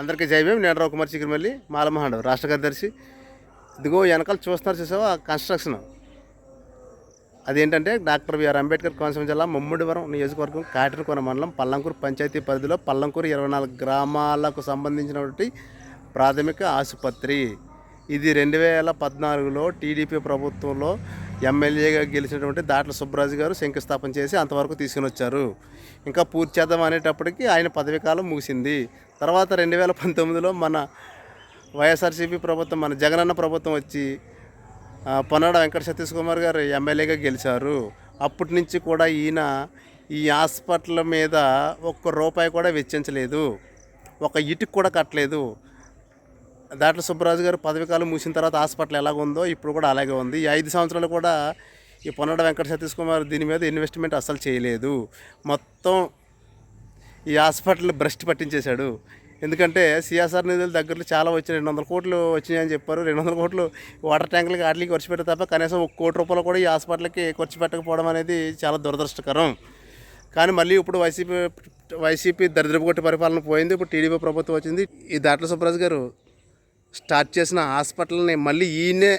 అందరికీ జైభీం నేను రావు కుమార్ చిగిరిమల్లి మాలమహాండవ్ రాష్ట్ర కార్యదర్శి. ఇదిగో వెనకాల చూస్తున్నారు చూసావా? కన్స్ట్రక్షన్. అదేంటంటే డాక్టర్ బిఆర్ అంబేద్కర్ కోనసీమ జిల్లా ముమ్మడివరం నియోజకవర్గం కాటరకోన మండలం పల్లంకూరు పంచాయతీ పరిధిలో పల్లంకూరు ఇరవై నాలుగు గ్రామాలకు సంబంధించినటువంటి ప్రాథమిక ఆసుపత్రి. ఇది రెండు వేల పద్నాలుగులో టీడీపీ ప్రభుత్వంలో ఎమ్మెల్యేగా గెలిచినటువంటి దాట్ల సుబ్బరాజు గారు శంకుస్థాపన చేసి అంతవరకు తీసుకుని వచ్చారు. ఇంకా పూర్తి చేద్దాం అనేటప్పటికి ఆయన పదవీ కాలం ముగిసింది. తర్వాత రెండు వేల పంతొమ్మిదిలో మన వైఎస్ఆర్సీపీ ప్రభుత్వం మన జగనన్న ప్రభుత్వం వచ్చి పొన్నాడ వెంకట సతీష్ కుమార్ గారు ఎమ్మెల్యేగా గెలిచారు. అప్పటి నుంచి కూడా ఈయన ఈ హాస్పిటల్ మీద ఒక్క రూపాయి కూడా వెచ్చించలేదు. ఒక ఇటుకు కూడా కట్టలేదు. దాంట్లో సుబ్బరాజు గారు పదవి కాలం ముగిసిన తర్వాత హాస్పిటల్ ఎలాగ ఉందో ఇప్పుడు కూడా అలాగే ఉంది. ఈ ఐదు సంవత్సరాలు కూడా ఈ పొన్నడ వెంకట సతీష్ కుమార్ దీని మీద ఇన్వెస్ట్మెంట్ అస్సలు చేయలేదు. మొత్తం ఈ హాస్పిటల్ భ్రష్టి పట్టించేశాడు. ఎందుకంటే సిఎస్ఆర్ నిధులు దగ్గరలో చాలా వచ్చినాయి. రెండు వందల కోట్లు వచ్చినాయని చెప్పారు. రెండు వందల కోట్లు వాటర్ ట్యాంకులకి వాటికి ఖర్చు పెట్టే తప్ప కనీసం ఒక కోటి రూపాయలు కూడా ఈ హాస్పిటల్కి ఖర్చు పెట్టకపోవడం అనేది చాలా దురదృష్టకరం. కానీ మళ్ళీ ఇప్పుడు వైసీపీ వైసీపీ దరిద్రపు కొట్టి పరిపాలన పోయింది. ఇప్పుడు టీడీపీ ప్రభుత్వం వచ్చింది. ఈ దాట్ల సుబ్బరాజు గారు స్టార్ట్ చేసిన హాస్పిటల్ని మళ్ళీ ఈయనే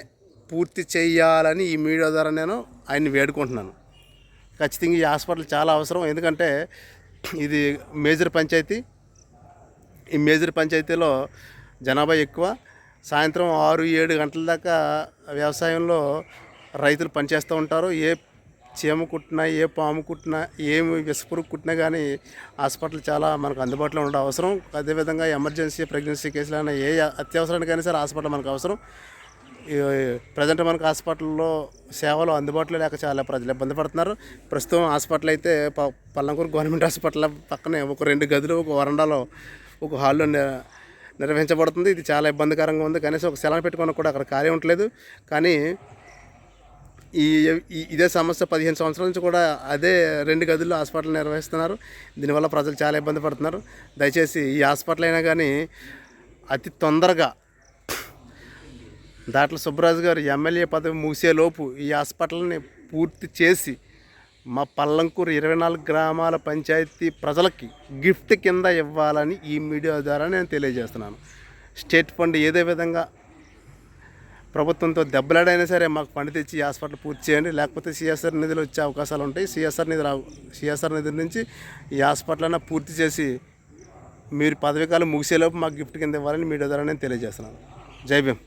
పూర్తి చేయాలని ఈ మీడియా ద్వారా నేను ఆయన్ని వేడుకుంటున్నాను. ఖచ్చితంగా ఈ హాస్పిటల్ చాలా అవసరం. ఎందుకంటే ఇది మేజర్ పంచాయతీ. ఈ మేజర్ పంచాయతీలో జనాభా ఎక్కువ. సాయంత్రం ఆరు ఏడు గంటల దాకా వ్యవసాయంలో రైతులు పనిచేస్తూ ఉంటారు. ఏ చీమ కుట్టినా ఏ పాము కుట్టినా ఏమి విసపురుగు కుట్టినా కానీ హాస్పిటల్ చాలా మనకు అందుబాటులో ఉండడం అవసరం. అదేవిధంగా ఎమర్జెన్సీ ప్రెగ్నెన్సీ కేసులైనా ఏ అత్యవసరానికైనా సరే హాస్పిటల్ మనకు అవసరం. ప్రజెంట్ మనకు హాస్పిటల్లో సేవలు అందుబాటులో లేక చాలా ప్రజలు ఇబ్బంది పడుతున్నారు. ప్రస్తుతం హాస్పిటల్ అయితే ప- పల్లంకూరు గవర్నమెంట్ హాస్పిటల్ పక్కనే ఒక రెండు గదులు ఒక వరండాలో ఒక హాల్లో నిర్వహించబడుతుంది. ఇది చాలా ఇబ్బందికరంగా ఉంది. కనీసం ఒక సెలవు పెట్టుకోవడానికి కూడా అక్కడ కార్యం ఉండలేదు కానీ ఈ ఇదే సమస్య పదిహేను సంవత్సరాల నుంచి కూడా అదే రెండు గదుల్లో హాస్పిటల్ నిర్వహిస్తున్నారు. దీనివల్ల ప్రజలు చాలా ఇబ్బంది పడుతున్నారు. దయచేసి ఈ హాస్పిటల్ అయినా కానీ అతి తొందరగా దాట్ల సుబ్బరాజు గారు ఎమ్మెల్యే పదవి ముగిసేలోపు ఈ హాస్పిటల్ని పూర్తి చేసి మా పల్లంకూరు ఇరవై నాలుగు గ్రామాల పంచాయతీ ప్రజలకి గిఫ్ట్ కింద ఇవ్వాలని ఈ మీడియా ద్వారా నేను తెలియజేస్తున్నాను. స్టేట్ ఫండ్ ఏదే విధంగా ప్రభుత్వంతో దెబ్బలాడైనా సరే మాకు పని తెచ్చి హాస్పిటల్ పూర్తి చేయండి. లేకపోతే సిఎస్ఆర్ నిధులు వచ్చే అవకాశాలు ఉంటాయి. సిఎస్ఆర్ నిధులు సిఎస్ఆర్ నిధుల నుంచి ఈ హాస్పిటల్ అయినా పూర్తి చేసి మీరు పదవీకాలం ముగిసేలోపు మాకు గిఫ్ట్ కింద ఇవ్వాలని మీడియా ద్వారా నేను తెలియజేస్తున్నాను. జై భీమ్.